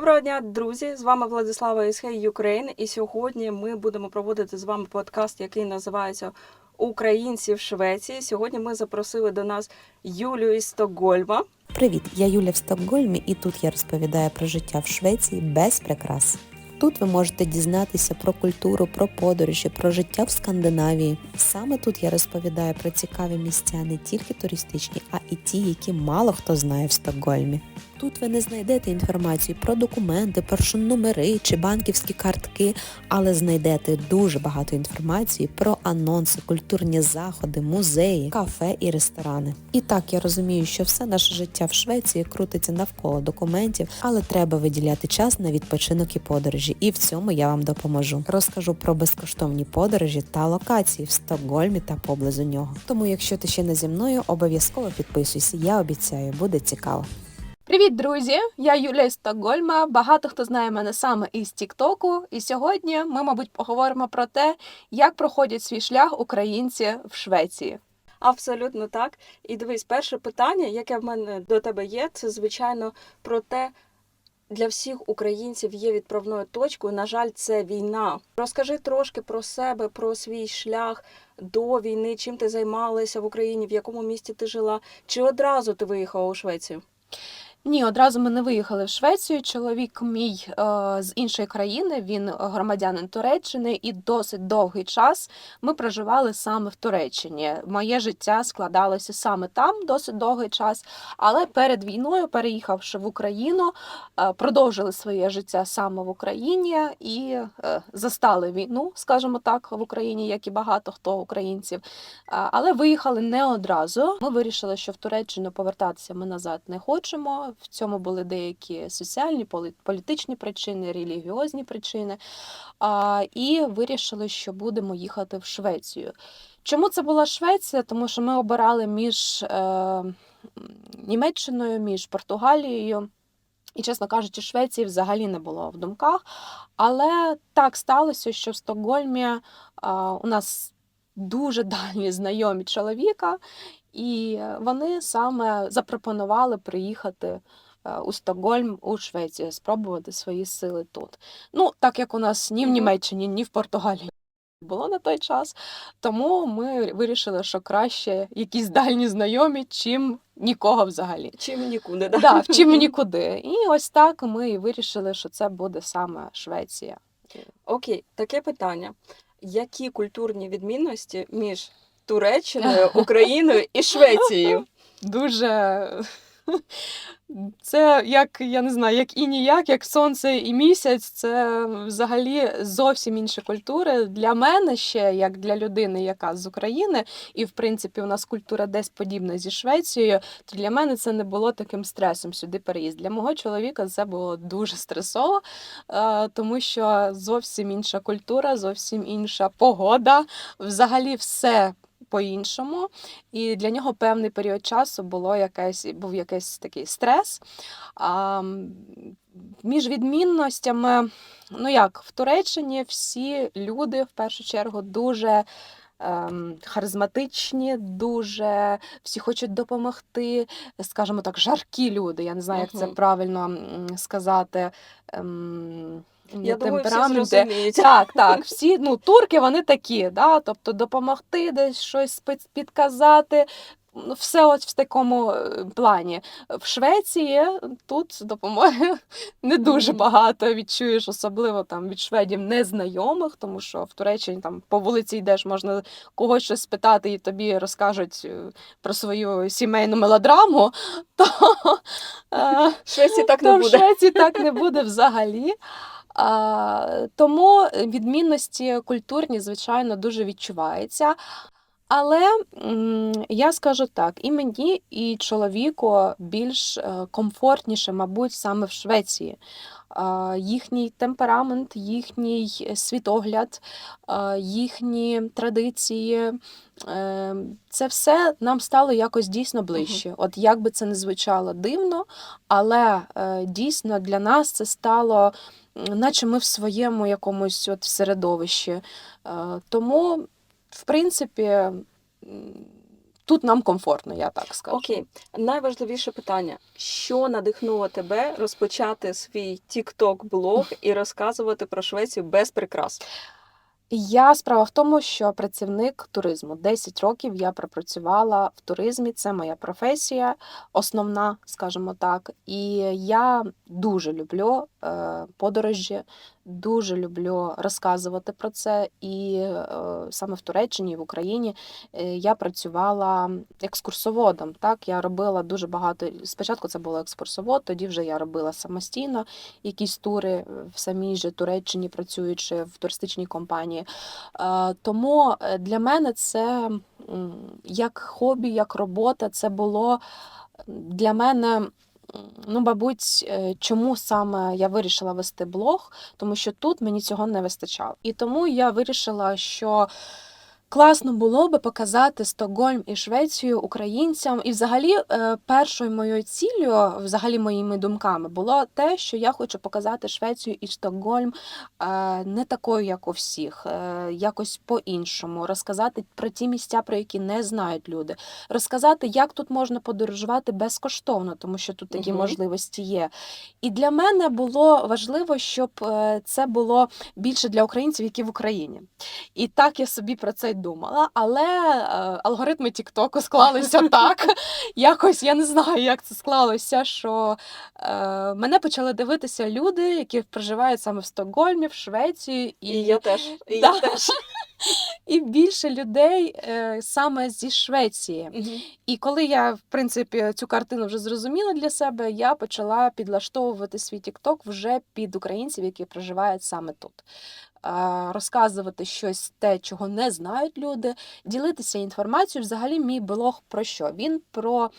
Доброго дня, друзі! З вами Владислава із Hey Ukraine. І сьогодні ми будемо проводити з вами подкаст, який називається Українці в Швеції. Сьогодні ми запросили до нас Юлію із Стокгольма. Привіт, я Юля в Стокгольмі, і тут я розповідаю про життя в Швеції без прикрас. Тут ви можете дізнатися про культуру, про подорожі, про життя в Скандинавії. Саме тут я розповідаю про цікаві місця не тільки туристичні, а і ті, які мало хто знає в Стокгольмі. Тут ви не знайдете інформацію про документи, про номери чи банківські картки, але знайдете дуже багато інформації про анонси, культурні заходи, музеї, кафе і ресторани. І так я розумію, що все наше життя в Швеції крутиться навколо документів, але треба виділяти час на відпочинок і подорожі. І в цьому я вам допоможу. Розкажу про безкоштовні подорожі та локації в Стокгольмі та поблизу нього. Тому, якщо ти ще не зі мною, обов'язково підписуйся. Я обіцяю, буде цікаво. Привіт, друзі! Я Юля із Стокгольма. Багато хто знає мене саме із Тіктоку. І сьогодні ми, мабуть, поговоримо про те, як проходять свій шлях українці в Швеції. Абсолютно так. І дивись, перше питання, яке в мене до тебе є, це звичайно про те. Для всіх українців є відправною точкою. На жаль, це війна. Розкажи трошки про себе, про свій шлях до війни, чим ти займалася в Україні, в якому місті ти жила, чи одразу ти виїхала у Швецію? Ні, одразу ми не виїхали в Швецію. Чоловік мій е, з іншої країни, він громадянин Туреччини, і досить довгий час ми проживали саме в Туреччині. Моє життя складалося саме там досить довгий час. Але перед війною, переїхавши в Україну, е, продовжили своє життя саме в Україні і е, застали війну, скажімо так, в Україні, як і багато хто українців. Але виїхали не одразу. Ми вирішили, що в Туреччину повертатися ми назад не хочемо. В цьому були деякі соціальні, політичні причини, релігіозні причини. І вирішили, що будемо їхати в Швецію. Чому це була Швеція? Тому що ми обирали між е, Німеччиною, між Португалією. І, чесно кажучи, Швеції взагалі не було в думках. Але так сталося, що в Стокгольмі у нас дуже давні знайомі чоловіка, і вони саме запропонували приїхати е, у Стокгольм у Швецію, спробувати свої сили тут. Ну, так як у нас ні в Німеччині, ні в Португалії було на той час, тому ми вирішили, що краще якісь дальні знайомі, чим нікого взагалі. Чим нікуди, да? Да, чим нікуди. І ось так ми і вирішили, що це буде саме Швеція. Окей, таке питання. Які культурні відмінності між Туреччиною, Україною і Швецією? Дуже це як я не знаю, як і ніяк, як сонце і місяць. Це взагалі зовсім інші культури. Для мене ще, як для людини, яка з України, і в принципі у нас культура десь подібна зі Швецією, то для мене це не було таким стресом сюди переїзд. Для мого чоловіка це було дуже стресово, е, тому що зовсім інша культура, зовсім інша погода. Взагалі все. По-іншому, і для нього певний період часу було якесь, був якийсь такий стрес. А, між відмінностями, ну як, в Туреччині всі люди в першу чергу дуже ем, харизматичні, дуже всі хочуть допомогти, скажімо так, жаркі люди. Я не знаю, як це правильно сказати. Я думаю, всі зрозуміють. Так, так. Всі ну, турки вони такі, да? тобто допомогти, десь щось під- підказати. Ну, Все от в такому е, плані. В Швеції тут допомоги не дуже багато відчуєш, особливо там від шведів незнайомих, тому що в Туреччині там по вулиці йдеш, можна когось щось спитати, і тобі розкажуть е, про свою сімейну мелодраму. То, В Швеції так не то в. Швеції так не буде взагалі. Тому відмінності культурні, звичайно, дуже відчуваються. Але я скажу так, і мені, і чоловіку більш е, комфортніше, мабуть, саме в Швеції. Їхній темперамент, їхній світогляд, їхні традиції. е, Це все нам стало якось дійсно ближче. От як би це не звучало дивно, але е, дійсно для нас це стало, наче ми в своєму якомусь от середовищі. Е, Тому, в принципі, тут нам комфортно, я так скажу. Окей, найважливіше питання: що надихнуло тебе розпочати свій TikTok блог і розказувати про Швецію без прикрас? Я справа в тому, що працівник туризму 10 років я пропрацювала в туризмі. Це моя професія, основна, скажімо так. І я дуже люблю е, подорожі, дуже люблю розказувати про це. І е, саме в Туреччині, і в Україні е, я працювала екскурсоводом. Так, я робила дуже багато. Спочатку це було екскурсовод, тоді вже я робила самостійно якісь тури в самій же Туреччині, працюючи в туристичній компанії. Е, Тому для мене це як хобі, як робота, це було для мене. Ну, мабуть, е, чому саме я вирішила вести блог, тому що тут мені цього не вистачало. І тому я вирішила, що класно було би показати Стокгольм і Швецію українцям. І взагалі е, першою моєю ціллю, взагалі моїми думками, було те, що я хочу показати Швецію і Стокгольм е, не такою, як у всіх, е, якось по-іншому, розказати про ті місця, про які не знають люди, розказати, як тут можна подорожувати безкоштовно, тому що тут такі Мгм. можливості є. І для мене було важливо, щоб це було більше для українців, які в Україні. І так я собі про це думала. Але е, алгоритми Тіктоку склалися так. Якось я не знаю, як це склалося. Що е, мене почали дивитися люди, які проживають саме в Стокгольмі, в Швеції, І я теж. І Да. я теж. і більше людей е, саме зі Швеції. І коли я, в принципі, цю картину вже зрозуміла для себе, я почала підлаштовувати свій TikTok вже під українців, які проживають саме тут. Розказувати щось те, чого не знають люди, ділитися інформацією. Взагалі, мій блог про що? Він про,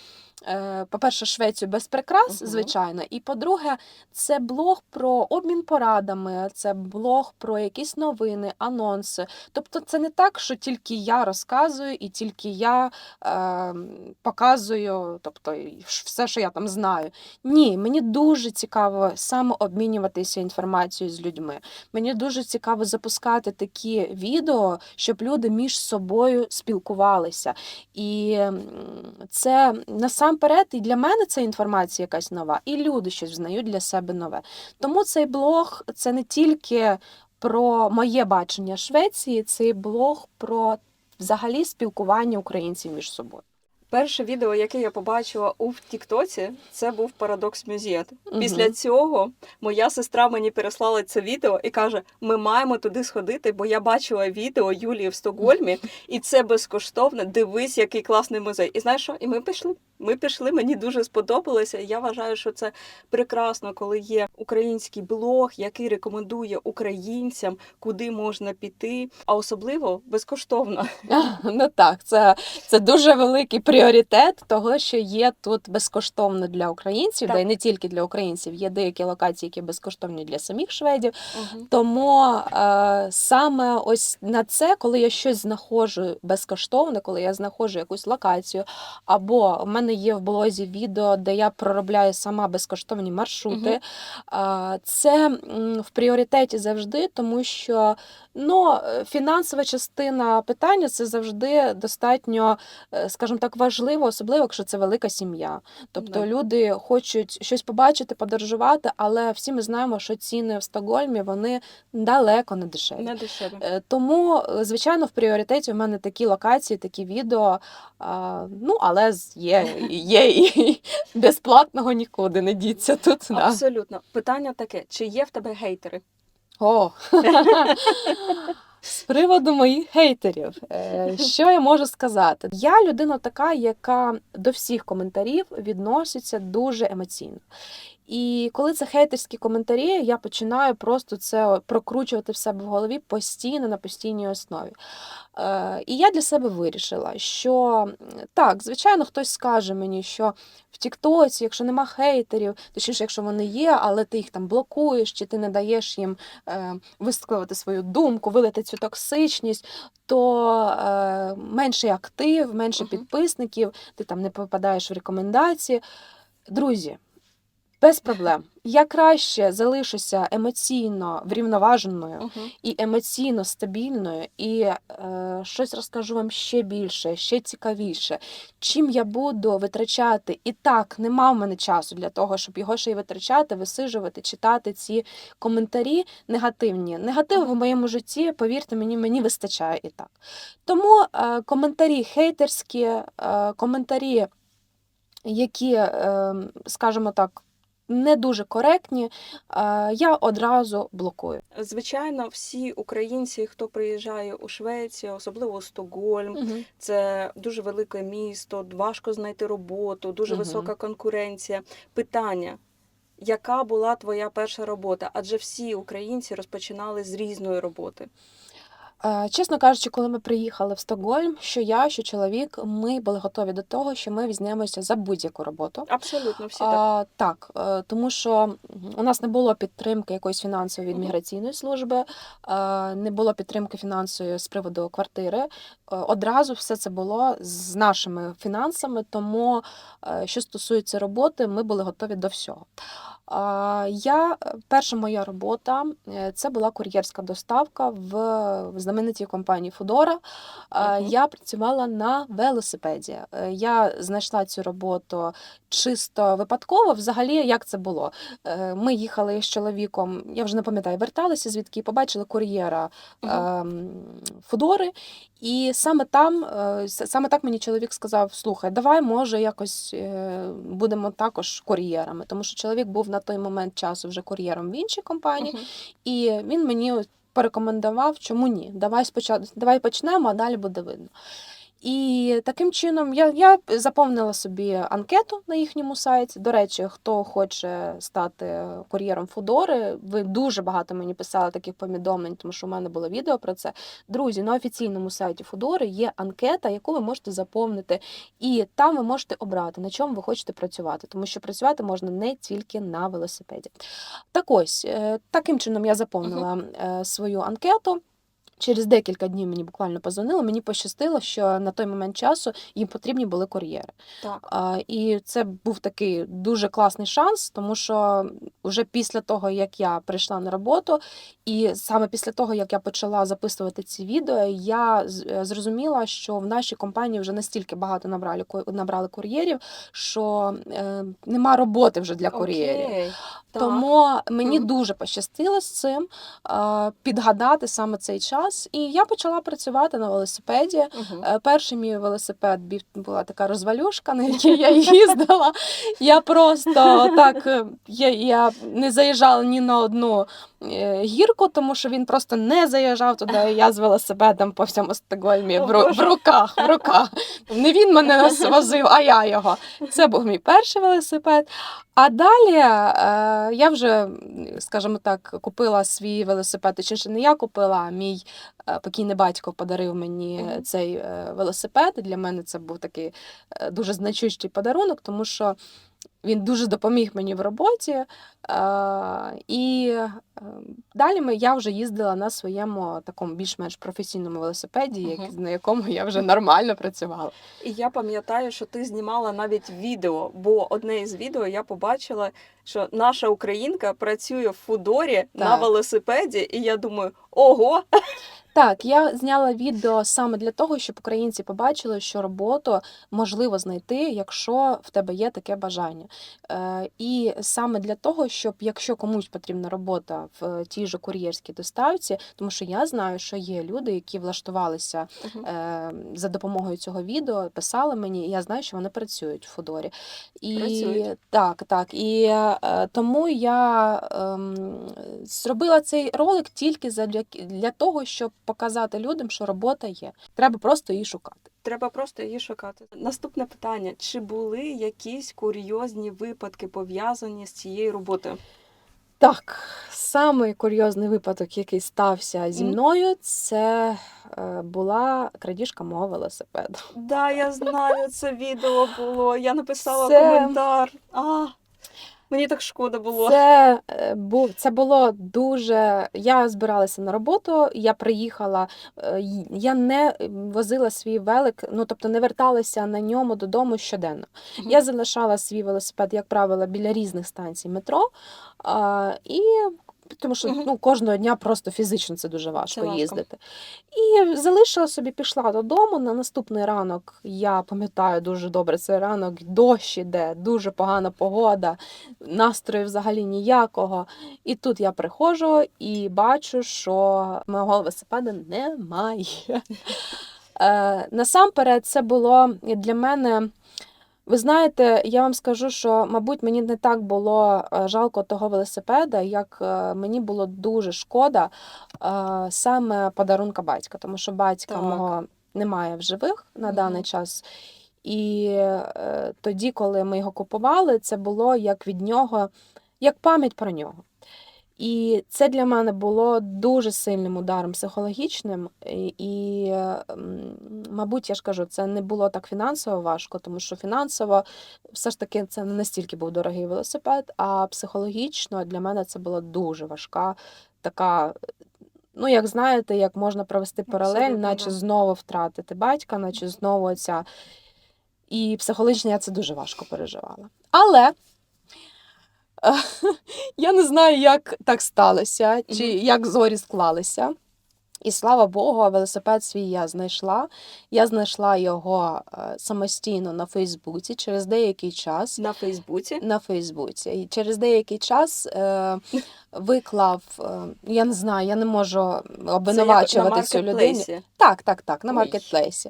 по-перше, Швецію без прикрас, звичайно. І по-друге, це блог про обмін порадами, це блог про якісь новини, анонси. Тобто, це не так, що тільки я розказую і тільки я е, показую, тобто все, що я там знаю. Ні, мені дуже цікаво саме обмінюватися інформацією з людьми. Мені дуже цікаво запускати такі відео, щоб люди між собою спілкувалися. І це насамперед і для мене це інформація якась нова, і люди щось знають для себе нове. Тому цей блог це не тільки про моє бачення Швеції, цей блог про взагалі спілкування українців між собою. Перше відео, яке я побачила у Тіктоці, це був Парадокс Мюзіет. Після Мгм. цього моя сестра мені переслала це відео і каже: ми маємо туди сходити, бо я бачила відео Юлії в Стокгольмі, і це безкоштовно. Дивись, який класний музей. І знаєш що? І ми пішли. Ми пішли, мені дуже сподобалося. Я вважаю, що це прекрасно, коли є український блог, який рекомендує українцям, куди можна піти, а особливо безкоштовно. Ну так, це, це дуже великий пріоритет того, що є тут безкоштовно для українців, Так. да й не тільки для українців, є деякі локації, які безкоштовні для самих шведів. Мгм. Тому е, саме ось на це, коли я щось знаходжу безкоштовне, коли я знаходжу якусь локацію, або в мене є в блозі відео, де я проробляю сама безкоштовні маршрути, е, це в пріоритеті завжди, тому що ну, фінансова частина питання це завжди достатньо, е, скажімо так, важливо, особливо якщо це велика сім'я. Тобто Да. люди хочуть щось побачити, подорожувати, але всі ми знаємо, що ціни в Стокгольмі вони далеко не дешеві. Не дешеве. Е, Тому, е, звичайно, в пріоритеті в мене такі локації, такі відео. Ну, але є, є і безплатного нікуди не діться тут. Да. Абсолютно. Питання таке: чи є в тебе гейтери? О. З приводу моїх хейтерів, е, що я можу сказати? Я людина така, яка до всіх коментарів відноситься дуже емоційно. І коли це хейтерські коментарі, я починаю просто це прокручувати в себе в голові постійно на постійній основі. Е, І я для себе вирішила, що так, звичайно, хтось скаже мені, що в Тіктоці, якщо нема хейтерів, точніше, якщо вони є, але ти їх там блокуєш, чи ти не даєш їм е, висловити свою думку, вилити цю токсичність, то е, менший актив, менше Мгм. підписників, ти там не попадаєш в рекомендації. Друзі, Без проблем. Я краще залишуся емоційно врівноваженою Угу. і емоційно стабільною, і е, щось розкажу вам ще більше, ще цікавіше. Чим я буду витрачати, і так нема в мене часу для того, щоб його ще й витрачати, висижувати, читати ці коментарі негативні. Негативу в моєму житті, повірте мені, мені вистачає і так. Тому е, коментарі хейтерські, е, коментарі, які, е, скажімо так, не дуже коректні, е, я одразу блокую. Звичайно, всі українці, хто приїжджає у Швецію, особливо у Стокгольм, це дуже велике місто, важко знайти роботу, дуже Мгм. висока конкуренція. Питання. Яка була твоя перша робота? Адже всі українці розпочинали з різної роботи. Е, Чесно кажучи, коли ми приїхали в Стокгольм, що я, що чоловік, ми були готові до того, що ми візьмемося за будь-яку роботу. Абсолютно всі так. Так, е, тому що у нас не було підтримки якоїсь фінансової від міграційної служби, е, не було підтримки фінансової з приводу квартири. Одразу все це було з нашими фінансами, тому що стосується роботи, ми були готові до всього. Я перша моя робота це була кур'єрська доставка в знаменитій компанії Фудора. А, Мгм. Я працювала на велосипеді. Е, Я знайшла цю роботу чисто випадково. Взагалі, як це було? Е, Ми їхали з чоловіком, я вже не пам'ятаю, верталися звідки, і побачили кур'єра Мгм. ем, Фудори. І саме там, е, саме так мені чоловік сказав: слухай, давай, може, якось е, будемо також кур'єрами. Тому що чоловік був на той момент часу вже кур'єром в іншій компанії, Мгм. і він мені порекомендував, чому ні. Давай спочатку давай почнемо, а далі буде видно. І таким чином я, я заповнила собі анкету на їхньому сайті. До речі, хто хоче стати кур'єром Фудори, ви дуже багато мені писали таких повідомлень, тому що у мене було відео про це. Друзі, на офіційному сайті Фудори є анкета, яку ви можете заповнити, і там ви можете обрати, на чому ви хочете працювати, тому що працювати можна не тільки на велосипеді. Так ось, е, таким чином я заповнила е, свою анкету. Через декілька днів мені буквально позвонили. Мені пощастило, що на той момент часу їм потрібні були кур'єри. Так. А, І це був такий дуже класний шанс, тому що вже після того, як я прийшла на роботу, і саме після того, як я почала записувати ці відео, я е, зрозуміла, що в нашій компанії вже настільки багато набрали набрали кур'єрів, що е, нема роботи вже для кур'єрів. Окей. Так. Тому мені Мгм. дуже пощастило з цим е, підгадати саме цей час. І я почала працювати на велосипеді. Е, Перший мій велосипед була така розвалюшка, на якій я їздила. Я просто так е, я, я не заїжджала ні на одну е, гірку, тому що він просто не заїжджав туди. і Я з велосипедом по всьому Стокгольмі в, в руках. В руках. Не він мене нас возив, а я його. Це був мій перший велосипед. А далі е, я вже, скажімо так, купила свій велосипед. Точніше, не я купила, а мій е, покійний батько подарив мені цей е, велосипед. Для мене це був такий дуже значущий подарунок, тому що він дуже допоміг мені в роботі. І е, далі ми, я вже їздила на своєму такому більш-менш професійному велосипеді, як- Мгм. на якому я вже нормально працювала. І я пам'ятаю, що ти знімала навіть відео, бо одне із відео я побачила, що наша українка працює в Фудорі на велосипеді, і я думаю, ого, Так, я зняла відео саме для того, щоб українці побачили, що роботу можливо знайти, якщо в тебе є таке бажання. Е, і саме для того, щоб якщо комусь потрібна робота в тій же кур'єрській доставці, тому що я знаю, що є люди, які влаштувалися е, за допомогою цього відео, писали мені, і я знаю, що вони працюють в Фудорі. І Працюють. так, так. І е, тому я ем, зробила цей ролик тільки задля для того, щоб показати людям, що робота є. Треба просто її шукати. Треба просто її шукати. Наступне питання: чи були якісь курйозні випадки пов'язані з цією роботою? Так, самий курйозний випадок, який стався зі мною, це е, була крадіжка мого велосипеду. Да, я знаю, це відео було. Я написала Це- коментар. А, Мені так шкода було. Це е, був це було дуже. Я збиралася на роботу. Я приїхала. е, Я не возила свій велик, ну тобто не верталася на ньому додому щоденно. Мгм. Я залишала свій велосипед, як правило, біля різних станцій метро. І тому що ну, кожного дня просто фізично це дуже важко, Це їздити. І залишила собі, пішла додому. На наступний ранок я пам'ятаю дуже добре цей ранок, дощ іде, дуже погана погода, настрою взагалі ніякого. І тут я приходжу і бачу, що мого велосипеда немає. Е, насамперед, це було для мене. Ви знаєте, я вам скажу, що, мабуть, мені не так було е, жалко того велосипеда, як е, мені було дуже шкода е, саме подарунка батька, тому що батька Так. мого немає в живих на Мгм. даний час. І е, тоді, коли ми його купували, це було як від нього, як пам'ять про нього. І це для мене було дуже сильним ударом психологічним. І, і, е, мабуть, я ж кажу, це не було так фінансово важко, тому що фінансово все ж таки це не настільки був дорогий велосипед, а психологічно для мене це була дуже важка така. Ну, як знаєте, як можна провести паралель, Абсолютно, наче да. знову втратити батька, наче знову оця. І психологічно я це дуже важко переживала. Але я не знаю, як так сталося, чи як зорі склалися. І слава Богу, велосипед свій я знайшла. Я знайшла його е, самостійно на Фейсбуці через деякий час. На Фейсбуці. На Фейсбуці. І через деякий час е, виклав, е, я не знаю, я не можу обвинувачувати цю людину. Так, так, так, на маркетплейсі.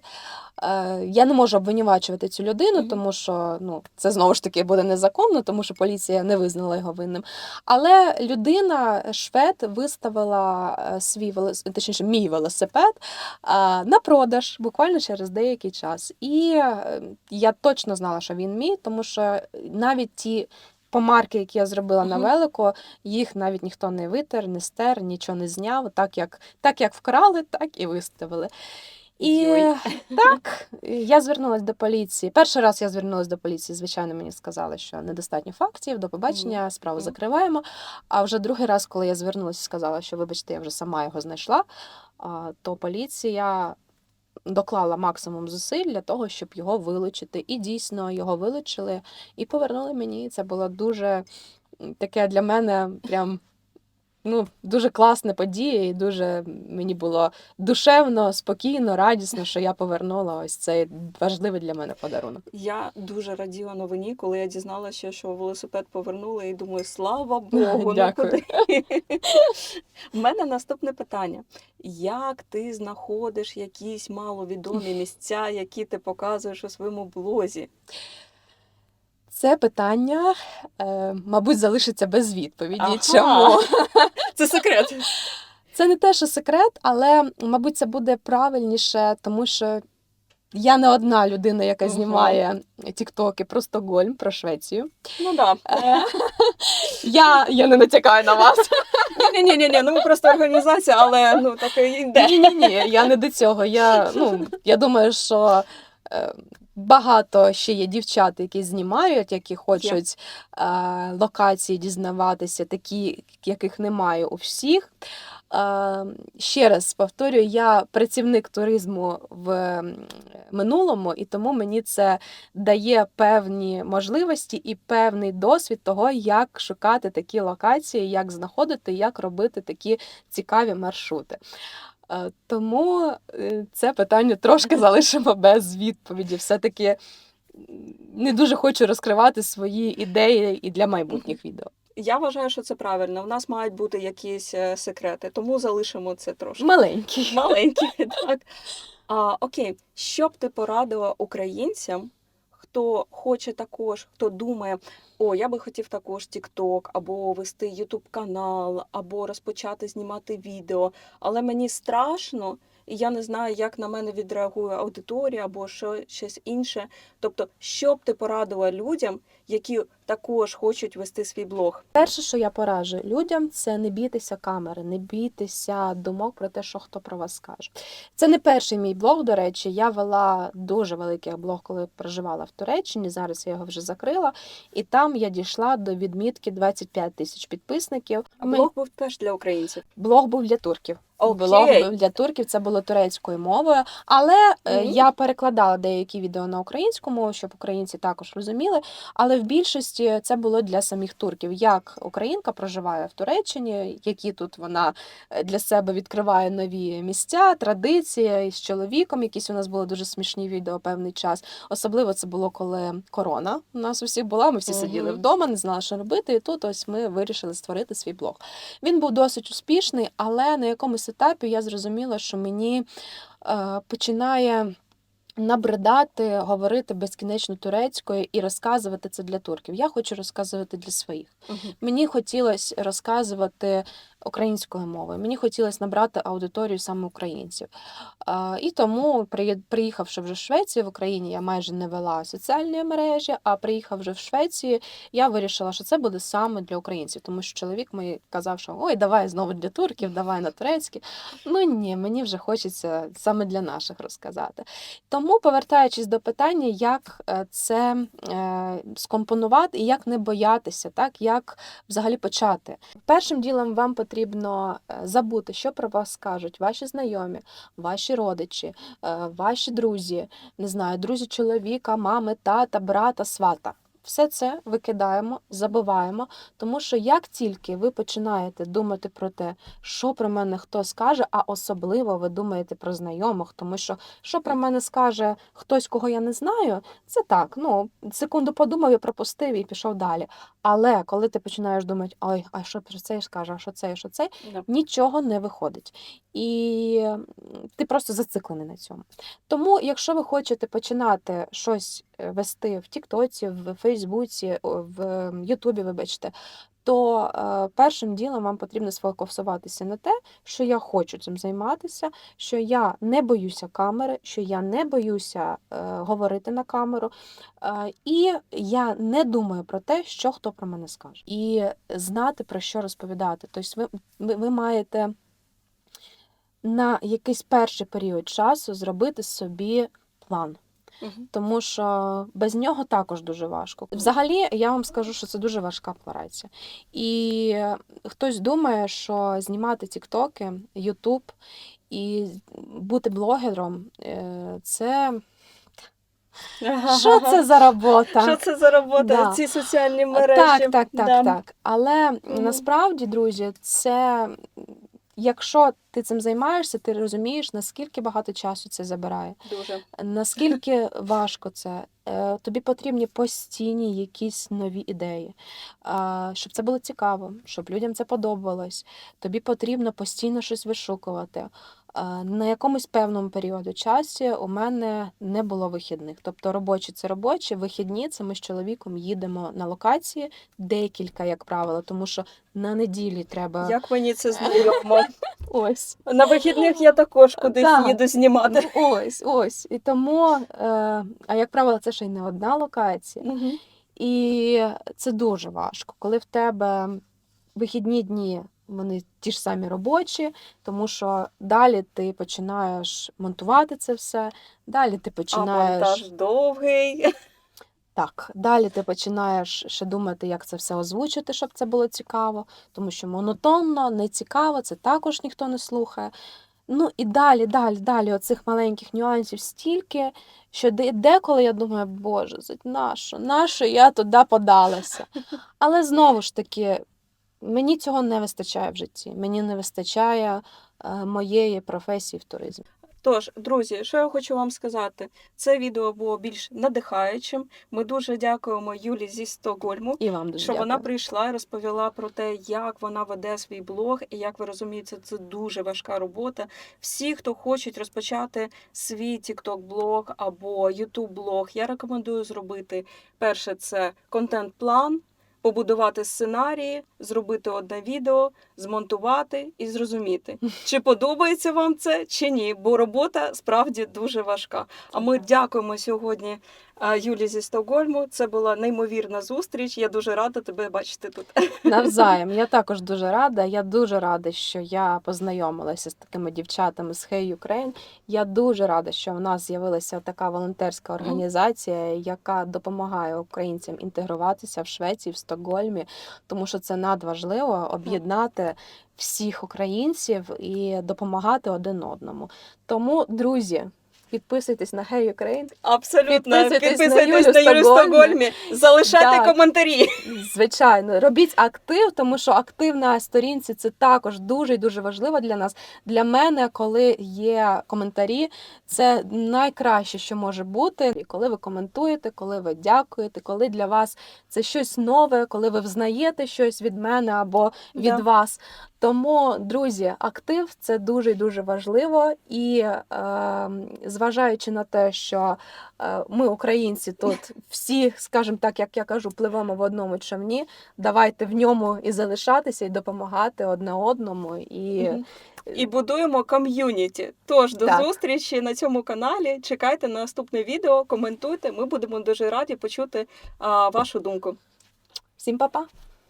Е, я не можу обвинувачувати цю людину, тому що ну, це знову ж таки буде незаконно, тому що поліція не визнала його винним. Але людина, швед, виставила е, свій точніше, мій велосипед е, на продаж буквально через деякий час. І я точно знала, що він мій, тому що навіть ті. Помарки, які я зробила на Мгм. велико, їх навіть ніхто не витер, не стер, нічого не зняв. Так як, так як вкрали, так і виставили. І Йой. так, я звернулася до поліції. Перший раз я звернулася до поліції, звичайно, мені сказали, що недостатньо фактів, до побачення, справу закриваємо. А вже другий раз, коли я звернулася і сказала, що вибачте, я вже сама його знайшла, то поліція доклала максимум зусиль для того, щоб його вилучити. І дійсно його вилучили і повернули мені. Це було дуже таке для мене прям. Ну, дуже класна подія, і дуже мені було душевно, спокійно, радісно, що я повернула ось цей важливий для мене подарунок. Я дуже раділа новині, коли я дізналася, що велосипед повернули, і думаю, слава Богу, ну Дякую. куди. У мене наступне питання: як ти знаходиш якісь маловідомі місця, які ти показуєш у своєму блозі? Це питання, е, мабуть, залишиться без відповіді. Ага. Чому? Це секрет. Це не те, що секрет, але, мабуть, це буде правильніше, тому що я не одна людина, яка знімає тіктоки про Стокгольм, про Швецію. Ну да. Е, Я, я не натякаю на вас. Ні, ні, ні, ну ми просто організація, але ну таке йде. Ні, ні, ні, я не до цього. Я, ну, я думаю, що е, багато ще є дівчат, які знімають, які хочуть е, локації дізнаватися, такі, яких немає у всіх. Е, ще раз повторюю, я працівник туризму в минулому, і тому мені це дає певні можливості і певний досвід того, як шукати такі локації, як знаходити, як робити такі цікаві маршрути. Е, Тому е, це питання трошки залишимо без відповіді. Все-таки не дуже хочу розкривати свої ідеї і для майбутніх відео. Я вважаю, що це правильно. У нас мають бути якісь е, секрети, тому залишимо це трошки. Маленькі. Маленькі, так. А, окей, що б ти порадила українцям, хто хоче також, хто думає, о, я би хотів також TikTok, або вести YouTube канал, або розпочати знімати відео, але мені страшно, і я не знаю, як на мене відреагує аудиторія або що щось інше. Тобто, що б ти порадила людям, які також хочуть вести свій блог? Перше, що я пораджу людям, це не бійтеся камери, не бійтеся думок про те, що хто про вас скаже. Це не перший мій блог, до речі. Я вела дуже великий блог, коли проживала в Туреччині. Зараз я його вже закрила, і там я дійшла до відмітки 25 тисяч підписників. А Ми- блог був теж для українців. Блог був для турків. Окей. Блог для турків, це було турецькою мовою. Але е, Мгм. я перекладала деякі відео на українську мову, щоб українці також розуміли. Але в більшості це було для самих турків. Як українка проживає в Туреччині, які тут вона е, для себе відкриває нові місця, традиції з чоловіком. Якісь у нас були дуже смішні відео певний час. Особливо це було коли корона у нас усіх була. Ми всі сиділи вдома, не знали, що робити. І тут ось ми вирішили створити свій блог. Він був досить успішний, але на якомусь етапі я зрозуміла, що мені е, починає. Набридати, говорити безкінечно турецькою і розказувати це для турків. Я хочу розказувати для своїх. Мені хотілося розказувати українською мовою. Мені хотілося набрати аудиторію саме українців. А, І тому, приїхавши вже в Швецію, в Україні я майже не вела соціальні мережі, а приїхав вже в Швецію, я вирішила, що це буде саме для українців, тому що чоловік мій казав, що ой, давай знову для турків, давай на турецькі. Ну ні, мені вже хочеться саме для наших розказати. Тому, повертаючись до питання, як е, це е, скомпонувати і як не боятися, так як взагалі почати. Першим ділом вам потрібно е, забути, що про вас скажуть ваші знайомі, ваші родичі, ваші друзі, не знаю, друзі чоловіка, мами, тата, брата, свата. Все це викидаємо, забуваємо, тому що як тільки ви починаєте думати про те, що про мене хто скаже, а особливо ви думаєте про знайомих, тому що що про мене скаже хтось, кого я не знаю, це так. Ну, секунду подумав і пропустив і пішов далі. Але коли ти починаєш думати, ой, а що про це скаже, а що це, а що це, Да. нічого не виходить. І ти просто зациклений на цьому. Тому, якщо ви хочете починати щось вести в Тіктоці, в Фейсбуці, в Ютубі, вибачте, то е, першим ділом вам потрібно сфокусуватися на те, що я хочу цим займатися, що я не боюся камери, що я не боюся е, говорити на камеру, е, і я не думаю про те, що хто про мене скаже. І знати про що розповідати. Тобто ви, ви маєте на якийсь перший період часу зробити собі план. Тому що без нього також дуже важко. Взагалі, я вам скажу, що це дуже важка праця. І хтось думає, що знімати тіктоки, Ютуб і бути блогером е, це що це за робота? Що це за робота? Да. Ці соціальні мережі. Так, так, так, Да. так. Але насправді, друзі, це якщо ти цим займаєшся, ти розумієш, наскільки багато часу це забирає. Дуже. Наскільки важко це? Е, Тобі потрібні постійні якісь нові ідеї, щоб це було цікаво, щоб людям це подобалось. Тобі потрібно постійно щось вишукувати. А, На якомусь певному періоду часу у мене не було вихідних. Тобто робочі це робочі, вихідні це ми з чоловіком їдемо на локації, декілька, як правило, тому що на неділі треба Як мені це знайомо. ось. На вихідних я також кудись Так. їду знімати. Ну, ось, ось. І тому, е, а як правило, це ще й не одна локація. Мгм. І це дуже важко, коли в тебе вихідні дні. Вони ті ж самі робочі, тому що далі ти починаєш монтувати це все, далі ти А починаєш монтаж довгий. так, далі ти починаєш ще думати, як це все озвучити, щоб це було цікаво, тому що монотонно, не цікаво, це також ніхто не слухає. Ну і далі, далі, далі оцих маленьких нюансів стільки, що деколи я думаю, боже, нащо, нащо я туди подалася. Але знову ж таки, мені цього не вистачає в житті. Мені не вистачає е, моєї професії в туризмі. Тож, друзі, що я хочу вам сказати? Це відео було більш надихаючим. Ми дуже дякуємо Юлі зі Стокгольму. І вам дуже Що дякую. вона прийшла і розповіла про те, як вона веде свій блог, і як ви розумієте, це дуже важка робота. Всі, хто хочуть розпочати свій TikTok блог або YouTube блог, я рекомендую зробити перше це контент-план, побудувати сценарії, зробити одне відео, змонтувати і зрозуміти, чи подобається вам це, чи ні, бо робота справді дуже важка. А ми дякуємо сьогодні Юлі зі Стокгольму. Це була неймовірна зустріч. Я дуже рада тебе бачити тут. Навзаєм. Я також дуже рада. Я дуже рада, що я познайомилася з такими дівчатами з Hey Ukraine. Я дуже рада, що в нас з'явилася така волонтерська організація, яка допомагає українцям інтегруватися в Швеції, в Стокгольмі, тому що це надважливо об'єднати всіх українців і допомагати один одному. Тому, друзі, підписуйтесь на Hey Ukraine. Абсолютно Підписуйтесь на підписуйтесь Юлю на Юлю Стокгольмі. Стокгольмі, залишайте Так. коментарі. Звичайно, робіть актив, тому що актив на сторінці це також дуже і дуже важливо для нас. Для мене, коли є коментарі, це найкраще, що може бути. І коли ви коментуєте, коли ви дякуєте, коли для вас це щось нове, коли ви взнаєте щось від мене або від Да. вас. Тому, друзі, актив це дуже і дуже важливо. І е, зважаючи на те, що е, ми, українці, тут всі, скажімо так, як я кажу, пливемо в одному човні. Давайте в ньому і залишатися, і допомагати одне одному. І Мгм. І будуємо ком'юніті. Тож до Так. зустрічі на цьому каналі. Чекайте на наступне відео, коментуйте. Ми будемо дуже раді почути а, вашу думку. всім па-па!